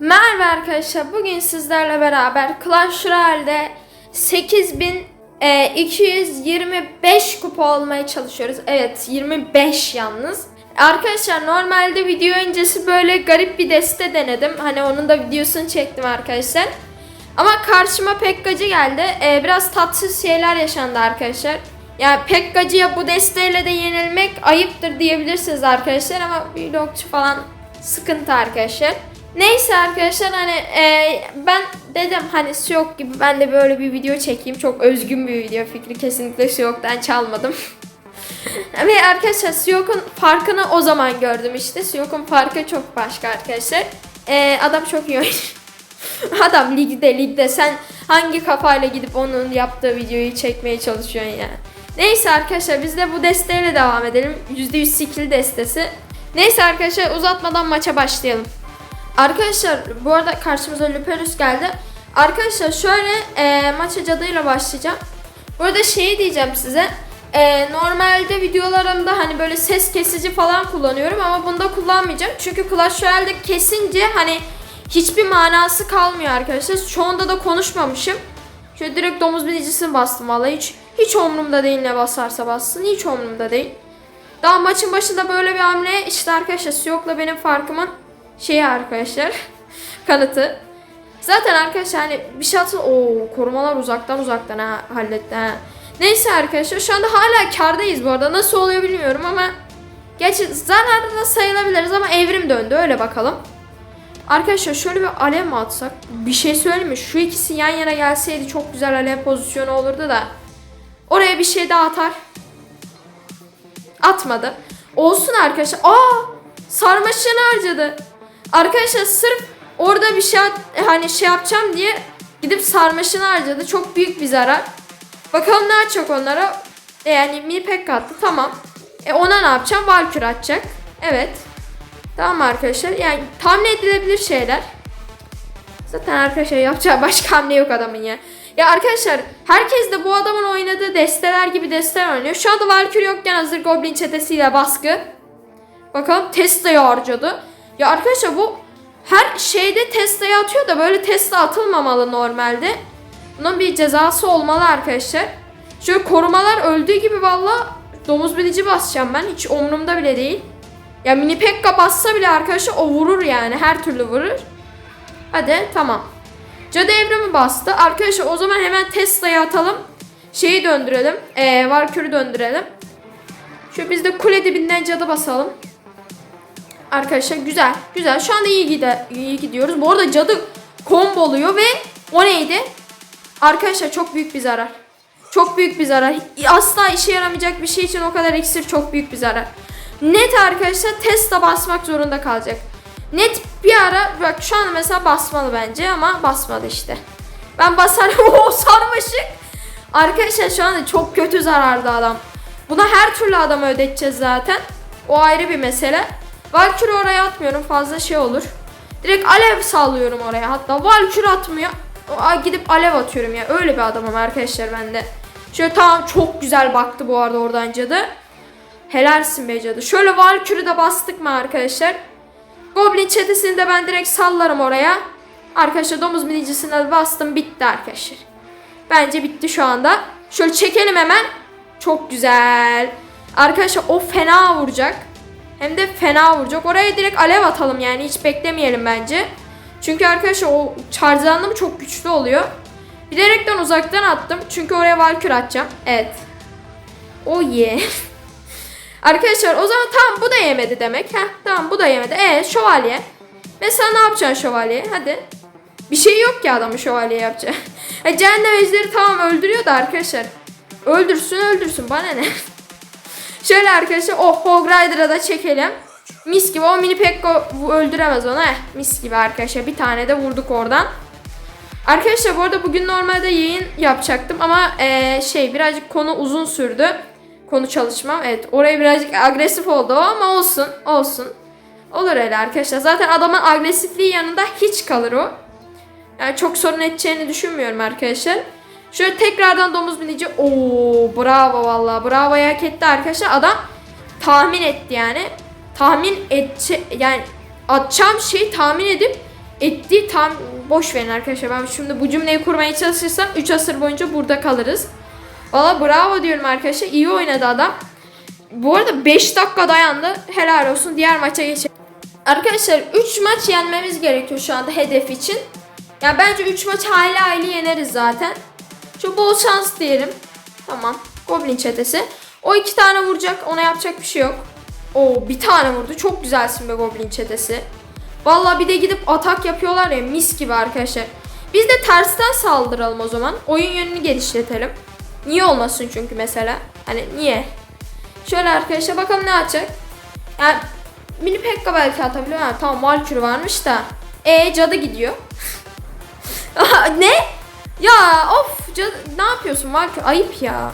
Merhaba arkadaşlar. Bugün sizlerle beraber Clash Royale'de 8225 kupa olmaya çalışıyoruz. Evet 25 yalnız. Arkadaşlar normalde video öncesi böyle garip bir deste denedim. Hani onun da videosunu çektim arkadaşlar. Ama karşıma Pekkacı geldi. Ee, biraz tatsız şeyler yaşandı arkadaşlar. Yani Pekkacı'ya bu desteğiyle de yenilmek ayıptır diyebilirsiniz arkadaşlar ama vlogçu falan sıkıntı arkadaşlar. Neyse arkadaşlar hani e, ben dedim hani Siyok gibi ben de böyle bir video çekeyim. Çok özgün bir video fikri kesinlikle Siyok'tan çalmadım. Ve arkadaşlar Siyok'un farkını o zaman gördüm işte. Siyok'un farkı çok başka arkadaşlar. E, adam çok iyi oynuyor. Adam ligde ligde sen hangi kafayla gidip onun yaptığı videoyu çekmeye çalışıyorsun ya. Neyse arkadaşlar biz de bu desteğiyle devam edelim. %100 skill destesi. Neyse arkadaşlar uzatmadan maça başlayalım. Arkadaşlar bu arada karşımıza Luperus geldi. Arkadaşlar şöyle e, maça cadıyla başlayacağım. Bu arada şeyi diyeceğim size. E, normalde videolarımda hani böyle ses kesici falan kullanıyorum ama bunda kullanmayacağım. Çünkü Clash Royale'de kesince hani hiçbir manası kalmıyor arkadaşlar. Çoğunda da konuşmamışım. Şöyle direkt domuz binicisini bastım vallahi hiç hiç umurumda değil ne basarsa bassın. Hiç umurumda değil. Daha maçın başında böyle bir hamle işte arkadaşlar Siyok'la benim farkımın şeyi arkadaşlar kanıtı. Zaten arkadaşlar hani bir şey atın o korumalar uzaktan uzaktan ha halletti ha. Neyse arkadaşlar şu anda hala kardayız bu arada. Nasıl oluyor bilmiyorum ama Gerçi zararda da sayılabiliriz ama evrim döndü öyle bakalım. Arkadaşlar şöyle bir alev mi atsak? Bir şey söyleyeyim mi? Şu ikisi yan yana gelseydi çok güzel alev pozisyonu olurdu da. Oraya bir şey daha atar. Atmadı. Olsun arkadaşlar. Aa! Sarmaşığını harcadı. Arkadaşlar sırf orada bir şey at- hani şey yapacağım diye gidip sarmaşığını harcadı. Çok büyük bir zarar. Bakalım ne atacak onlara. E yani mini pek attı. Tamam. E ona ne yapacağım? Valkür atacak. Evet. Tamam arkadaşlar. Yani tahmin edilebilir şeyler. Zaten arkadaşlar yapacağı başka hamle yok adamın ya. Ya arkadaşlar herkes de bu adamın oynadığı desteler gibi desteler oynuyor. Şu anda Valkyrie yokken hazır Goblin çetesiyle baskı. Bakalım Tesla'yı harcadı. Ya arkadaşlar bu her şeyde Tesla'yı atıyor da böyle Tesla atılmamalı normalde. Bunun bir cezası olmalı arkadaşlar. Şöyle korumalar öldüğü gibi valla domuz bilici basacağım ben. Hiç umurumda bile değil. Ya mini pekka bassa bile arkadaşlar o vurur yani. Her türlü vurur. Hadi tamam. Cadı evrimi bastı. Arkadaşlar o zaman hemen Tesla'yı atalım. Şeyi döndürelim. Ee, Valkyrie'yi döndürelim. Şöyle biz de kule dibinden cadı basalım. Arkadaşlar güzel. Güzel. Şu anda iyi, gide, iyi gidiyoruz. Bu arada cadı komboluyor ve o neydi? Arkadaşlar çok büyük bir zarar. Çok büyük bir zarar. Asla işe yaramayacak bir şey için o kadar iksir çok büyük bir zarar. Net arkadaşlar Tesla basmak zorunda kalacak. Net bir ara bak şu an mesela basmalı bence ama basmadı işte. Ben basarım o sarmaşık. Arkadaşlar şu anda çok kötü zararda adam. Buna her türlü adamı ödeteceğiz zaten. O ayrı bir mesele. Valkyrie oraya atmıyorum fazla şey olur. Direkt alev sallıyorum oraya. Hatta Valkyrie atmıyor. Aa, gidip alev atıyorum ya. Öyle bir adamım arkadaşlar ben de. Şöyle tamam çok güzel baktı bu arada oradan cadı. Helalsin be. Şöyle Valkyrie de bastık mı arkadaşlar? Goblin çetesini de ben direkt sallarım oraya. Arkadaşlar domuz binicisine de bastım bitti arkadaşlar. Bence bitti şu anda. Şöyle çekelim hemen. Çok güzel. Arkadaşlar o fena vuracak. Hem de fena vuracak. Oraya direkt alev atalım yani hiç beklemeyelim bence. Çünkü arkadaşlar o charge'landı mı çok güçlü oluyor. Bilerekten uzaktan attım. Çünkü oraya valkür atacağım. Evet. Oh yeah. Arkadaşlar o zaman tamam bu da yemedi demek. Heh, tamam bu da yemedi. E şövalye. Mesela ne yapacaksın şövalye? Hadi. Bir şey yok ki adamın şövalye yapacağı. e, cehennem ejderi tamam öldürüyor da arkadaşlar. Öldürsün öldürsün bana ne. Şöyle arkadaşlar oh Hog Rider'a da çekelim. Mis gibi o mini Pekko öldüremez onu. Eh, mis gibi arkadaşlar bir tane de vurduk oradan. Arkadaşlar bu arada bugün normalde yayın yapacaktım ama eee, şey birazcık konu uzun sürdü. Konu çalışmam. Evet oraya birazcık agresif oldu o ama olsun olsun. Olur öyle arkadaşlar. Zaten adamın agresifliği yanında hiç kalır o. Yani çok sorun edeceğini düşünmüyorum arkadaşlar. Şöyle tekrardan domuz binici. Oo bravo vallahi. Bravo hak etti arkadaşlar. Adam tahmin etti yani. Tahmin et yani atacağım şeyi tahmin edip ettiği tam boş verin arkadaşlar. Ben şimdi bu cümleyi kurmaya çalışırsam 3 asır boyunca burada kalırız. Valla bravo diyorum arkadaşlar. İyi oynadı adam. Bu arada 5 dakika dayandı. Helal olsun. Diğer maça geçelim. Arkadaşlar 3 maç yenmemiz gerekiyor şu anda hedef için. Ya bence 3 maç hayli hayli yeneriz zaten. Şu bol şans diyelim. Tamam. Goblin çetesi. O iki tane vuracak. Ona yapacak bir şey yok. Oo bir tane vurdu. Çok güzelsin be Goblin çetesi. Vallahi bir de gidip atak yapıyorlar ya mis gibi arkadaşlar. Biz de tersten saldıralım o zaman. Oyun yönünü genişletelim. Niye olmasın çünkü mesela. Hani niye? Şöyle arkadaşlar bakalım ne atacak. Yani mini pekka belki atabiliyor. Ha, tamam Valkyrie varmış da. E cadı gidiyor. Ne? Ya of cadı, ne yapıyorsun Valkyrie? Ayıp ya.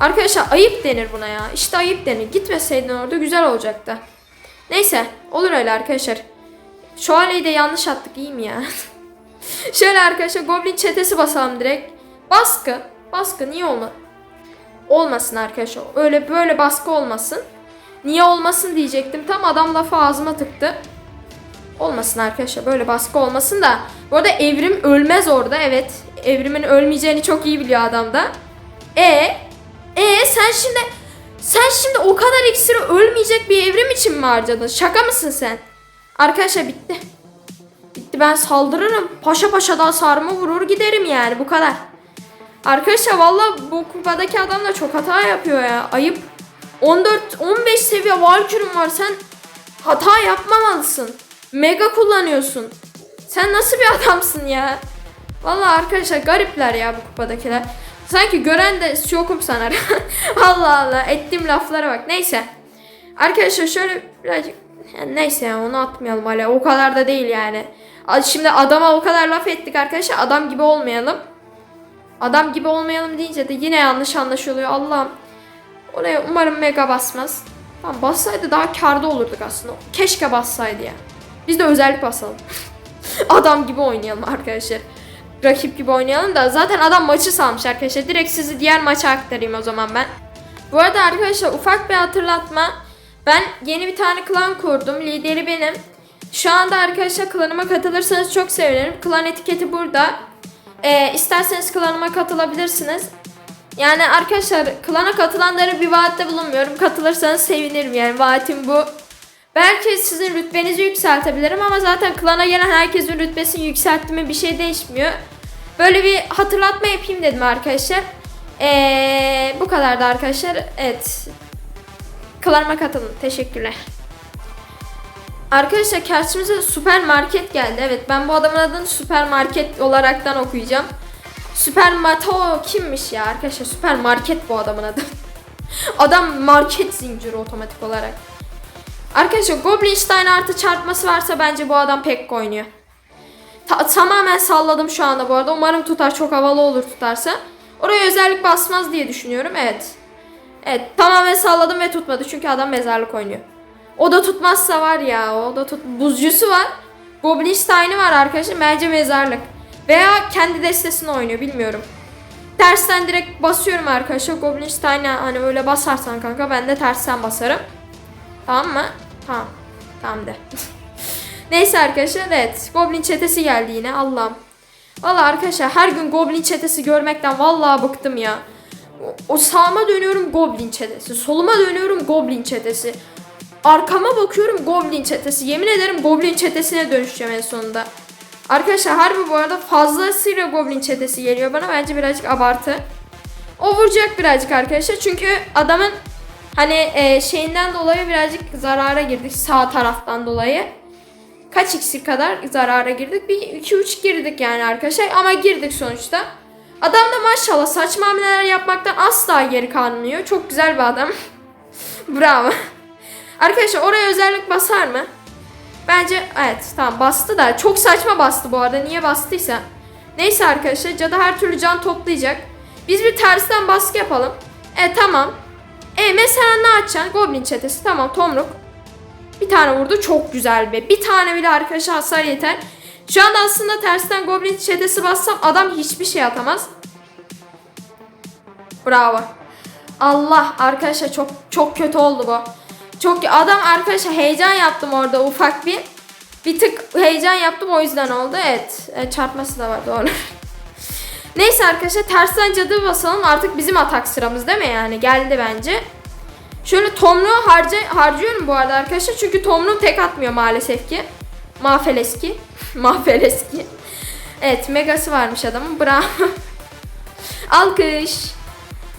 Arkadaşlar ayıp denir buna ya. İşte ayıp denir. Gitmeseydin orada güzel olacaktı. Neyse olur öyle arkadaşlar. Şövalyeyi de yanlış attık iyi mi ya? Şöyle arkadaşlar Goblin çetesi basalım direkt. Baskı. Baskı niye olma? Olmasın arkadaşlar. Öyle böyle baskı olmasın. Niye olmasın diyecektim. Tam adam lafı ağzıma tıktı. Olmasın arkadaşlar. Böyle baskı olmasın da. Bu arada evrim ölmez orada. Evet. Evrimin ölmeyeceğini çok iyi biliyor adam da. E e sen şimdi sen şimdi o kadar iksiri ölmeyecek bir evrim için mi harcadın? Şaka mısın sen? Arkadaşlar bitti. Bitti ben saldırırım. Paşa paşa daha sarma vurur giderim yani bu kadar. Arkadaşlar valla bu kupadaki adam da çok hata yapıyor ya. Ayıp. 14 15 seviye Valkyrie'm var sen hata yapmamalısın. Mega kullanıyorsun. Sen nasıl bir adamsın ya? Valla arkadaşlar garipler ya bu kupadakiler. Sanki gören de yokum sanar. Allah Allah ettiğim laflara bak. Neyse. Arkadaşlar şöyle birazcık yani neyse ya onu atmayalım hala. O kadar da değil yani. Şimdi adama o kadar laf ettik arkadaşlar. Adam gibi olmayalım. Adam gibi olmayalım deyince de yine yanlış anlaşılıyor. Allah'ım. Oraya umarım mega basmaz. Tamam bassaydı daha karda olurduk aslında. Keşke bassaydı ya. Biz de özellik basalım. adam gibi oynayalım arkadaşlar. Rakip gibi oynayalım da zaten adam maçı salmış arkadaşlar. Direkt sizi diğer maça aktarayım o zaman ben. Bu arada arkadaşlar ufak bir hatırlatma. Ben yeni bir tane klan kurdum. Lideri benim. Şu anda arkadaşlar klanıma katılırsanız çok sevinirim. Klan etiketi burada. Ee, isterseniz klanıma katılabilirsiniz. Yani arkadaşlar klana katılanlara bir vaatte bulunmuyorum. Katılırsanız sevinirim yani vaatim bu. Belki sizin rütbenizi yükseltebilirim ama zaten klana gelen herkesin rütbesini yükselttiğime bir şey değişmiyor. Böyle bir hatırlatma yapayım dedim arkadaşlar. Ee, bu kadardı arkadaşlar. Evet. Klanıma katılın. Teşekkürler. Arkadaşlar karşımıza süpermarket geldi. Evet ben bu adamın adını süpermarket olaraktan okuyacağım. Süpermato kimmiş ya arkadaşlar? Süpermarket bu adamın adı. Adam market zinciri otomatik olarak. Arkadaşlar Goblinstein artı çarpması varsa bence bu adam pek oynuyor. Ta- tamamen salladım şu anda bu arada. Umarım tutar. Çok havalı olur tutarsa. Oraya özellik basmaz diye düşünüyorum. Evet. Evet tamamen salladım ve tutmadı. Çünkü adam mezarlık oynuyor. O da tutmazsa var ya. O da tut. Buzcusu var. Goblinstein'i var arkadaşlar. Bence mezarlık. Veya kendi destesini oynuyor. Bilmiyorum. Tersten direkt basıyorum arkadaşlar. Goblinstein'e hani öyle basarsan kanka ben de tersten basarım. Tamam mı? Tamam. Tamam de. Neyse arkadaşlar evet. Goblin çetesi geldi yine Allah'ım. Valla arkadaşlar her gün Goblin çetesi görmekten vallahi bıktım ya. O, o sağıma dönüyorum Goblin çetesi. Soluma dönüyorum Goblin çetesi. Arkama bakıyorum Goblin çetesi. Yemin ederim Goblin çetesine dönüşeceğim en sonunda. Arkadaşlar harbi bu arada fazlasıyla Goblin çetesi geliyor bana. Bence birazcık abartı. O vuracak birazcık arkadaşlar. Çünkü adamın hani e, şeyinden dolayı birazcık zarara girdik sağ taraftan dolayı. Kaç iksir kadar zarara girdik? Bir 2-3 girdik yani arkadaşlar ama girdik sonuçta. Adam da maşallah saçma hamleler yapmaktan asla geri kalmıyor. Çok güzel bir adam. Bravo. Arkadaşlar oraya özellik basar mı? Bence evet tamam bastı da çok saçma bastı bu arada. Niye bastıysa. Neyse arkadaşlar cadı her türlü can toplayacak. Biz bir tersten baskı yapalım. E tamam. E mesela ne açacaksın? Goblin çetesi tamam tomruk. Bir tane vurdu çok güzel be. Bir tane bile arkadaşa hasar yeter. Şu anda aslında tersten Goblin çetesi bassam adam hiçbir şey atamaz. Bravo. Allah arkadaşlar çok çok kötü oldu bu. Çok adam arkadaşlar heyecan yaptım orada ufak bir. Bir tık heyecan yaptım o yüzden oldu. Evet. E, çarpması da var doğru. Neyse arkadaşlar tersten cadı basalım. Artık bizim atak sıramız değil mi yani? Geldi bence. Şöyle tomruğu harca, harcıyorum bu arada arkadaşlar. Çünkü tomruğum tek atmıyor maalesef ki. Mafeleski. Mafeleski. Evet megası varmış adamın. Bravo. Alkış.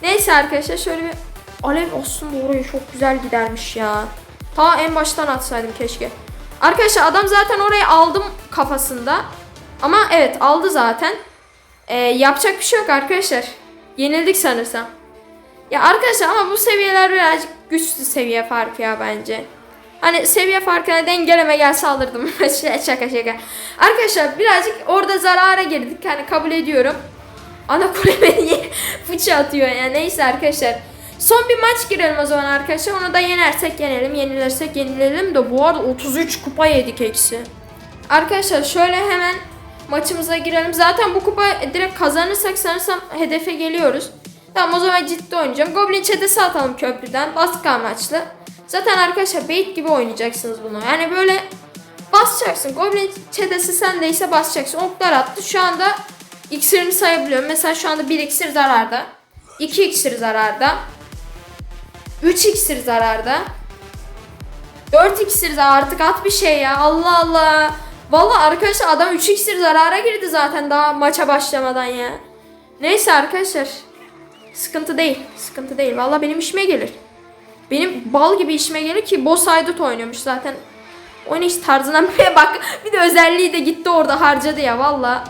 Neyse arkadaşlar şöyle bir alev aslında oraya çok güzel gidermiş ya. Ta en baştan atsaydım keşke. Arkadaşlar adam zaten orayı aldım kafasında. Ama evet aldı zaten. Ee, yapacak bir şey yok arkadaşlar. Yenildik sanırsam. Ya arkadaşlar ama bu seviyeler birazcık güçlü seviye farkı ya bence. Hani seviye farkına dengeleme gelse alırdım. şaka şaka. Arkadaşlar birazcık orada zarara girdik. Hani kabul ediyorum. Ana kule beni fıçı atıyor ya. Neyse arkadaşlar. Son bir maç girelim o zaman arkadaşlar. Onu da yenersek yenelim, yenilirsek yenilelim de bu arada 33 kupa yedik eksi. Arkadaşlar şöyle hemen maçımıza girelim. Zaten bu kupa direkt kazanırsak sanırsam hedefe geliyoruz. Tamam o zaman ciddi oynayacağım. Goblin çetesi atalım köprüden. Baskı amaçlı. Zaten arkadaşlar bait gibi oynayacaksınız bunu. Yani böyle basacaksın. Goblin çetesi sendeyse basacaksın. Oklar attı. Şu anda iksirini sayabiliyorum. Mesela şu anda 1 iksir zararda. 2 iksir zararda. 3 iksir zararda. 4 iksir zarar artık at bir şey ya. Allah Allah. Vallahi arkadaşlar adam 3 iksir zarara girdi zaten daha maça başlamadan ya. Neyse arkadaşlar. Sıkıntı değil. Sıkıntı değil. Vallahi benim işime gelir. Benim bal gibi işime gelir ki boss haydut oynuyormuş zaten. Oynayış tarzına bak. Bir de özelliği de gitti orada harcadı ya valla.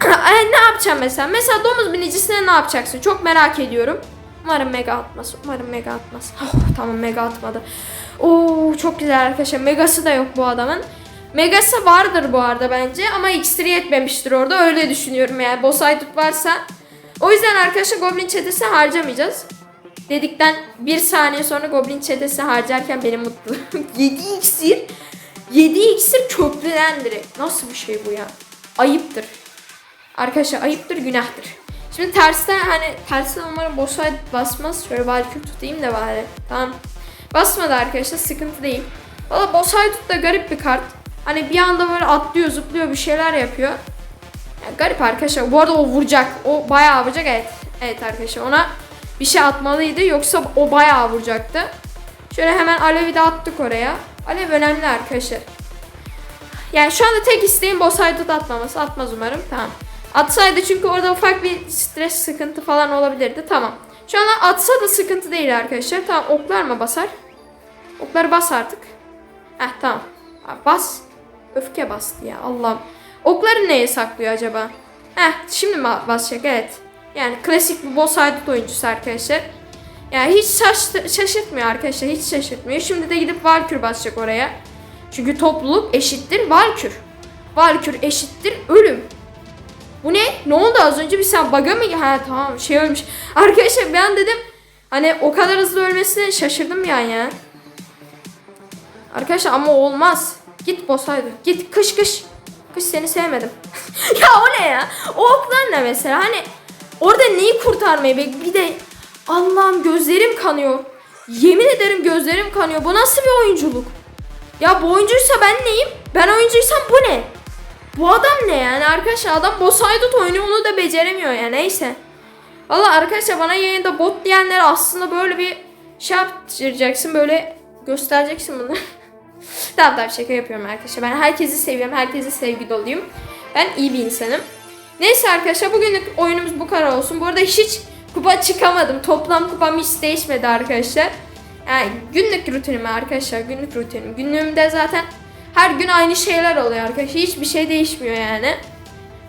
Ne yapacağım mesela? Mesela domuz binicisine ne yapacaksın? Çok merak ediyorum. Umarım mega atmaz. Umarım mega atmaz. Oh, tamam mega atmadı. Oo çok güzel arkadaşlar. Megası da yok bu adamın. Megası vardır bu arada bence ama iksiri yetmemiştir orada. Öyle düşünüyorum yani. Boss haydut varsa. O yüzden arkadaşlar Goblin çetesi harcamayacağız. Dedikten bir saniye sonra Goblin çetesi harcarken benim mutlu. 7 iksir. 7 iksir köprüden direkt. Nasıl bir şey bu ya? Ayıptır. Arkadaşlar ayıptır günahtır. Şimdi tersten hani tersten umarım fight basmaz. Şöyle Valkyrie tutayım da bari. Tamam. Basmadı arkadaşlar sıkıntı değil. Valla boss fight da garip bir kart. Hani bir anda böyle atlıyor zıplıyor bir şeyler yapıyor. Yani garip arkadaşlar. Bu arada o vuracak. O bayağı vuracak evet. Evet arkadaşlar ona bir şey atmalıydı yoksa o bayağı vuracaktı. Şöyle hemen Alev'i de attık oraya. Alev önemli arkadaşlar. Yani şu anda tek isteğim boss haydut atmaması. Atmaz umarım. Tamam. Atsaydı çünkü orada ufak bir stres sıkıntı falan olabilirdi. Tamam. Şu anda atsa da sıkıntı değil arkadaşlar. Tamam oklar mı basar? Okları bas artık. Heh tamam. Bas. Öfke bastı ya Allah'ım. Okları neye saklıyor acaba? Heh şimdi mi basacak evet. Yani klasik bir boss haydut oyuncusu arkadaşlar. Yani hiç şaş- şaşırtmıyor arkadaşlar. Hiç şaşırtmıyor. Şimdi de gidip Valkür basacak oraya. Çünkü topluluk eşittir Valkür. Valkür eşittir ölüm. Bu ne? Ne oldu az önce bir sen bug'a mı? Ha tamam şey ölmüş. Arkadaşlar ben dedim hani o kadar hızlı ölmesine şaşırdım yani ya. Arkadaşlar ama olmaz. Git bosaydı. Git kış kış. Kış seni sevmedim. ya o ne ya? O oklar ne mesela? Hani orada neyi kurtarmayı be? Bir de Allah'ım gözlerim kanıyor. Yemin ederim gözlerim kanıyor. Bu nasıl bir oyunculuk? Ya bu oyuncuysa ben neyim? Ben oyuncuysam bu ne? Bu adam ne yani arkadaşlar adam boss haydut oynuyor onu da beceremiyor ya neyse. Valla arkadaşlar bana yayında bot diyenler aslında böyle bir şey yaptıracaksın böyle göstereceksin bunu. tamam tamam şaka yapıyorum arkadaşlar ben herkesi seviyorum herkese sevgi doluyum. Ben iyi bir insanım. Neyse arkadaşlar bugünlük oyunumuz bu kadar olsun. Bu arada hiç kupa çıkamadım. Toplam kupam hiç değişmedi arkadaşlar. Yani günlük rutinim arkadaşlar günlük rutinim. Günlüğümde zaten her gün aynı şeyler oluyor arkadaşlar. Hiçbir şey değişmiyor yani.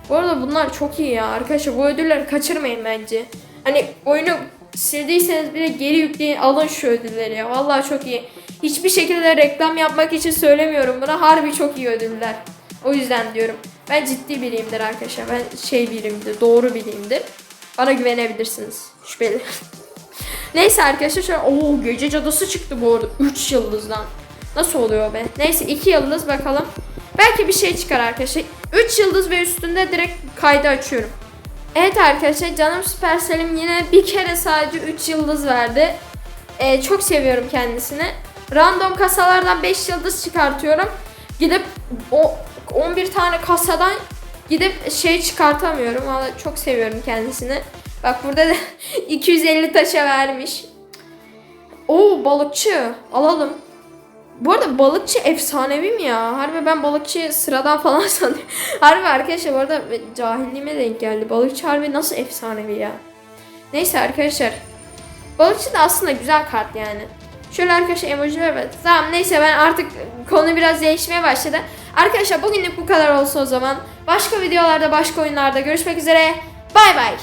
Bu arada bunlar çok iyi ya arkadaşlar. Bu ödülleri kaçırmayın bence. Hani oyunu sildiyseniz bile geri yükleyin alın şu ödülleri ya. Vallahi çok iyi. Hiçbir şekilde reklam yapmak için söylemiyorum buna. Harbi çok iyi ödüller. O yüzden diyorum. Ben ciddi biriyimdir arkadaşlar. Ben şey biriyimdir. Doğru biriyimdir. Bana güvenebilirsiniz. Şüpheli. Neyse arkadaşlar şöyle ooo gece cadısı çıktı bu arada 3 yıldızdan. Nasıl oluyor be? Neyse 2 yıldız bakalım. Belki bir şey çıkar arkadaşlar. 3 yıldız ve üstünde direkt kaydı açıyorum. Evet arkadaşlar canım Supercell'im yine bir kere sadece 3 yıldız verdi. Ee, çok seviyorum kendisini. Random kasalardan 5 yıldız çıkartıyorum. Gidip o 11 tane kasadan gidip şey çıkartamıyorum. Valla çok seviyorum kendisini. Bak burada da 250 taşa vermiş. Oo balıkçı alalım. Bu arada balıkçı efsanevi mi ya? Harbi ben balıkçı sıradan falan sanıyorum. harbi arkadaşlar bu arada cahilliğime denk geldi. Balıkçı harbi nasıl efsanevi ya? Neyse arkadaşlar. Balıkçı da aslında güzel kart yani. Şöyle arkadaşlar emojiler var. Tamam neyse ben artık konu biraz değişmeye başladı. Arkadaşlar bugünlük bu kadar olsun o zaman. Başka videolarda başka oyunlarda görüşmek üzere. Bay bay.